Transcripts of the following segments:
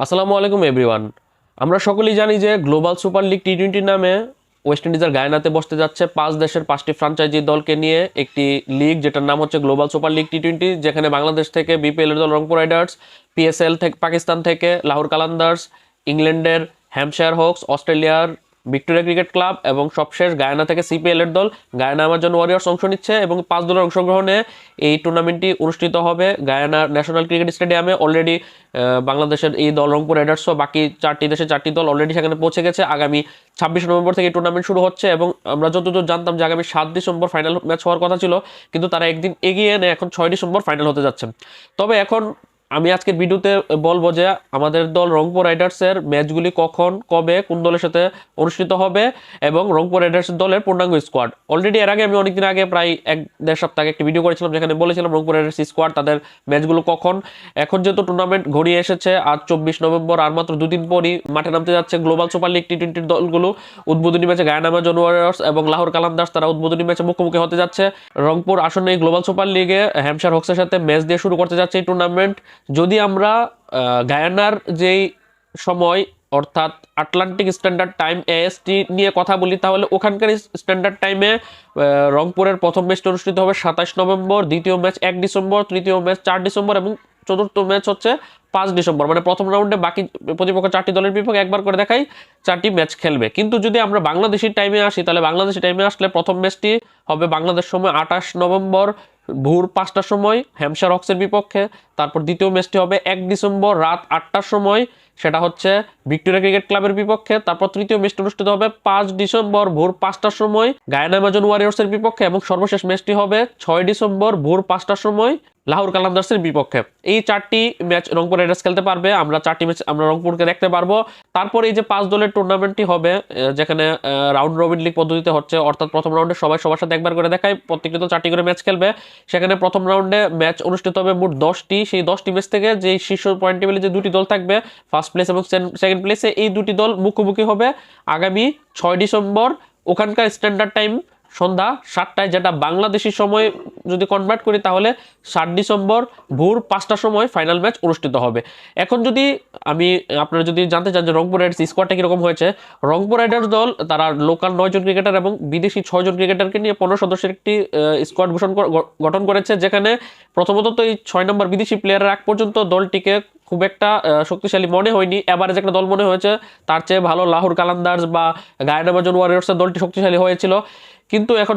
আসসালামু আলাইকুম এভরিওয়ান আমরা সকলেই জানি যে গ্লোবাল সুপার লিগ টি টোয়েন্টির নামে ওয়েস্ট ইন্ডিজের গায়নাতে বসতে যাচ্ছে পাঁচ দেশের পাঁচটি ফ্রাঞ্চাইজি দলকে নিয়ে একটি লিগ যেটার নাম হচ্ছে global super league T twenty যেখানে বাংলাদেশ থেকে বিপিএলের দল রংপুর রাইডার্স পিএসএল থেকে পাকিস্তান থেকে লাহোর কালান্দার্স ইংল্যান্ডের হ্যামশায়ার হোকস অস্ট্রেলিয়ার ভিক্টোরিয়া ক্রিকেট ক্লাব এবং সবশেষ গায়না থেকে সিপিএল এর দল। গায়ানা আমাজন ওয়ারিয়ার্স অংশ নিচ্ছে এবং পাঁচ দলের অংশগ্রহণে এই টুর্নামেন্টটি অনুষ্ঠিত হবে। গায়ানা ন্যাশনাল ক্রিকেট স্টেডিয়ামে অলরেডি বাংলাদেশের এই দল রংপুর রাইডার্স বাকি চারটি দেশে চারটি দল অলরেডি সেখানে পৌঁছে গেছে। আগামী ছাব্বিশ নভেম্বর থেকে টুর্নামেন্ট শুরু হচ্ছে এবং আমরা যতদূর জানতাম যে আগামী সাত ডিসেম্বর ফাইনাল ম্যাচ হওয়ার কথা ছিল, কিন্তু তারা একদিন এগিয়ে এনে এখন ছয় ডিসেম্বর ফাইনাল হতে যাচ্ছে। তবে এখন আমি আজকের ভিডিওতে বলব যে আমাদের দল রংপুর রাইডার্সের ম্যাচগুলি কখন, কবে, কোন দলের সাথে অনুষ্ঠিত হবে এবং রংপুর রাইডার্স দলের পূর্ণাঙ্গ স্কোয়াড অলরেডি এর আগে আমি অনেকদিন আগে প্রায় এক দেড় সপ্তাহ আগে একটি ভিডিও করেছিলাম যেখানে বলেছিলাম রংপুর রাইডার্স স্কোয়াড তাদের ম্যাচগুলো কখন। এখন যেহেতু টুর্নামেন্ট ঘনিয়ে এসেছে, আজ চব্বিশ নভেম্বর আর মাত্র দুদিন পরই মাঠে নামতে যাচ্ছে গ্লোবাল সুপার লিগ টি টোয়েন্টির দলগুলো। উদ্বোধনী ম্যাচে গায়ানামা জন এবং লাহোর কালান্দার্স তারা উদ্বোধনী ম্যাচে মুখোমুখি হতে যাচ্ছে। রংপুর আসন্ন এই গ্লোবাল সুপার লিগে হ্যামশার হক্সের সাথে ম্যাচ দিয়ে শুরু করতে যাচ্ছে এই টুর্নামেন্ট যদি আমরা গায়ানার যেই সময়, অর্থাৎ আটলান্টিক স্ট্যান্ডার্ড টাইম এএসটি নিয়ে কথা বলি, তাহলে ওখানকার স্ট্যান্ডার্ড টাইমে রংপুরের প্রথম ম্যাচটি অনুষ্ঠিত হবে সাতাশ নভেম্বর, দ্বিতীয় ম্যাচ এক ডিসেম্বর, তৃতীয় ম্যাচ চার ডিসেম্বর এবং চতুর্থ ম্যাচ হচ্ছে পাঁচ ডিসেম্বর। মানে প্রথম রাউন্ডে বাকি প্রতিপক্ষ চারটি দলের বিপক্ষে একবার করে দেখাই চারটি ম্যাচ খেলবে। কিন্তু যদি আমরা বাংলাদেশের টাইমে আসি, তাহলে বাংলাদেশের টাইমে আসলে প্রথম ম্যাচটি হবে বাংলাদেশ সময় আঠাশ নভেম্বর, ভোর পাঁচটার সময় হ্যামশার হক্সের বিপক্ষে। তারপর দ্বিতীয় ম্যাচটি হবে এক ডিসেম্বর রাত আটটার সময়। সেটা হচ্ছে ভিক্টোরিয়া ক্রিকেট ক্লাবের বিপক্ষে। তারপর তৃতীয় ম্যাচটি অনুষ্ঠিত হবে পাঁচ ডিসেম্বর ভোর পাঁচটার সময় গায়ানা আমাজন ওয়ারিয়র্সের বিপক্ষে এবং সর্বশেষ ম্যাচটি হবে ছয় ডিসেম্বর ভোর পাঁচটার সময় লাহোর কালান্দার্সের বিপক্ষে। এই চারটি ম্যাচ রংপুর রাইডার্স খেলতে পারবে। আমরা চারটি ম্যাচ আমরা রংপুরকে দেখতে পারব। তারপর এই যে পাঁচ দলের টুর্নামেন্টটি হবে যেখানে রাউন্ড রবিন লিগ পদ্ধতিতে হচ্ছে, অর্থাৎ প্রথম রাউন্ডে সবাই সবার সাথে একবার করে দেখায়। প্রত্যেকটি দল চারটি করে ম্যাচ খেলবে। সেখানে প্রথম রাউন্ডে ম্যাচ অনুষ্ঠিত হবে মোট দশটি। সেই দশটি ম্যাচ থেকে যে শীর্ষ পয়েন্ট টেবিলে যে দুটি দল থাকবে ফার্স্ট প্লেস এবং সেকেন্ড প্লেসে এই দুটি দল মুখোমুখি হবে আগামী ছয় ডিসেম্বর ওখানকার স্ট্যান্ডার্ড টাইম সন্ধ্যা সাতটায় যেটা বাংলাদেশি সময় যদি কনভার্ট করি তাহলে সাত ডিসেম্বর ভোর পাঁচটার সময় ফাইনাল ম্যাচ অনুষ্ঠিত হবে। এখন যদি আমি, আপনারা যদি জানতে চান যে রংপুর রাইডার্স স্কোয়াডটা কীরকম হয়েছে, রংপুর রাইডার্স দল, তারা লোকাল নয়জন ক্রিকেটার এবং বিদেশি ছয়জন ক্রিকেটারকে নিয়ে পনেরো সদস্যের একটি স্কোয়াড ঘোষণ গঠন করেছে, যেখানে প্রথমত তো এই ছয় নম্বর বিদেশি প্লেয়ারের আগ পর্যন্ত দলটিকে খুব একটা শক্তিশালী মনে হয়নি। এবারে যে একটা দল মনে হয়েছে, তার চেয়ে ভালো লাহোর কালান্দার্স বা গায়নামাজন ওয়ারিয়র্সের দলটি শক্তিশালী হয়েছিল। কিন্তু এখন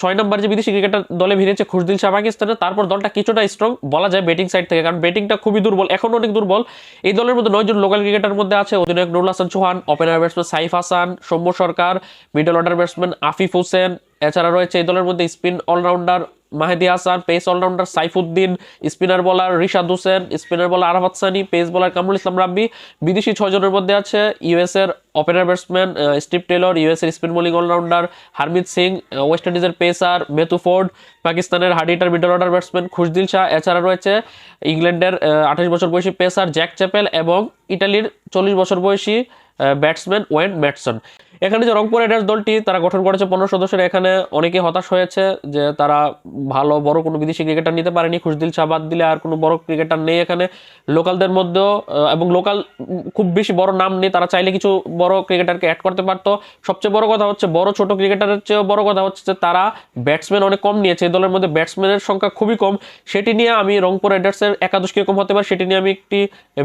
ছয় নম্বর যে বিদেশি ক্রিকেটার দলে ভিড়েছে খুশদিল শাহ পাকিস্তানে তারপর দলটা কিছুটা স্ট্রং বলা যায় ব্যাটিং সাইড থেকে, কারণ ব্যাটিংটা খুবই দুর্বল, এখন অনেক দুর্বল। এই দলের মধ্যে নয়জন লোকাল ক্রিকেটার মধ্যে আছে, অধিনায়ক Nurul Hasan Chauhan opener batsman Saif Hasan, Soumya Sarkar middle order batsman Afif Hossain, এছাড়া রয়েছে এই দলের মধ্যে spin allrounder Mahedi Hasan pace allrounder Saifuddin spinner bowler Rishad Hossain spinner বলার আরাফাত সানি পেস বলার কামরুল ইসলাম রাব্বি। বিদেশি ছয়জনের মধ্যে আছে ইউএস এর opener batsman Steve Taylor US এর spin bowling allrounder Harmeet Singh west ইন্ডিজের পেসার মেথু ফোর্ড পাকিস্তানের hard hitter middle order batsman Khushdil Shah. এছাড়া রয়েছে ইংল্যান্ডের আঠাশ বছর বয়সী পেসার জ্যাক চ্যাপেল এবং ইটালির চল্লিশ বছর বয়সী ব্যাটসম্যান ওয়েন ম্যাটসন এখানে যে রংপুর রাইডার্স দলটি তারা গঠন করেছে পনেরো সদস্যের, এখানে অনেকে হতাশ হয়েছে যে তারা ভালো, বড় কোনো বিদেশি ক্রিকেটার নিতে পারেনি। খুশদিল শাহ বাদ দিলে আর কোনো বড় ক্রিকেটার নেই এখানে। লোকালদের মধ্যেও এবং লোকাল খুব বেশি বড় নাম নেই, তারা চাইলে কিছু বড় ক্রিকেটারকে অ্যাড করতে পারতো। সবচেয়ে বড় কথা হচ্ছে, বড় ছোট ক্রিকেটারের চেয়েও বড় কথা হচ্ছে যে তারা ব্যাটসম্যান অনেক কম নিয়েছে। এই দলের মধ্যে ব্যাটসম্যানের সংখ্যা খুবই কম। সেটি নিয়ে আমি রংপুর রাইডার্সের একাদশ কীরকম হতে পারে, সেটি নিয়ে আমি একটি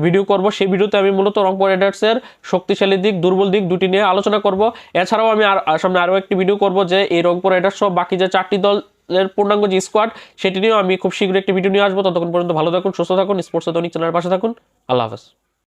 ভিডিও করব। সেই ভিডিওতে আমি মূলত রংপুর রাইডার্সের শক্তিশালী দিক, দুর্বল দিক দুটি নিয়ে আলোচনা করব। এছাড়াও আমি আর সামনে আরও একটি ভিডিও করব যে এই রংপুর রাইডার্স সহ বাকি যে চারটি দলের পূর্ণাঙ্গ যে স্কোয়াড সেটি নিয়েও আমি খুব শীঘ্রই একটি ভিডিও নিয়ে আসব। ততক্ষণ পর্যন্ত ভালো থাকুন, সুস্থ থাকুন স্পোর্টস দৈনিক চ্যানেলের পাশে থাকুন। আল্লাহ হাফেজ।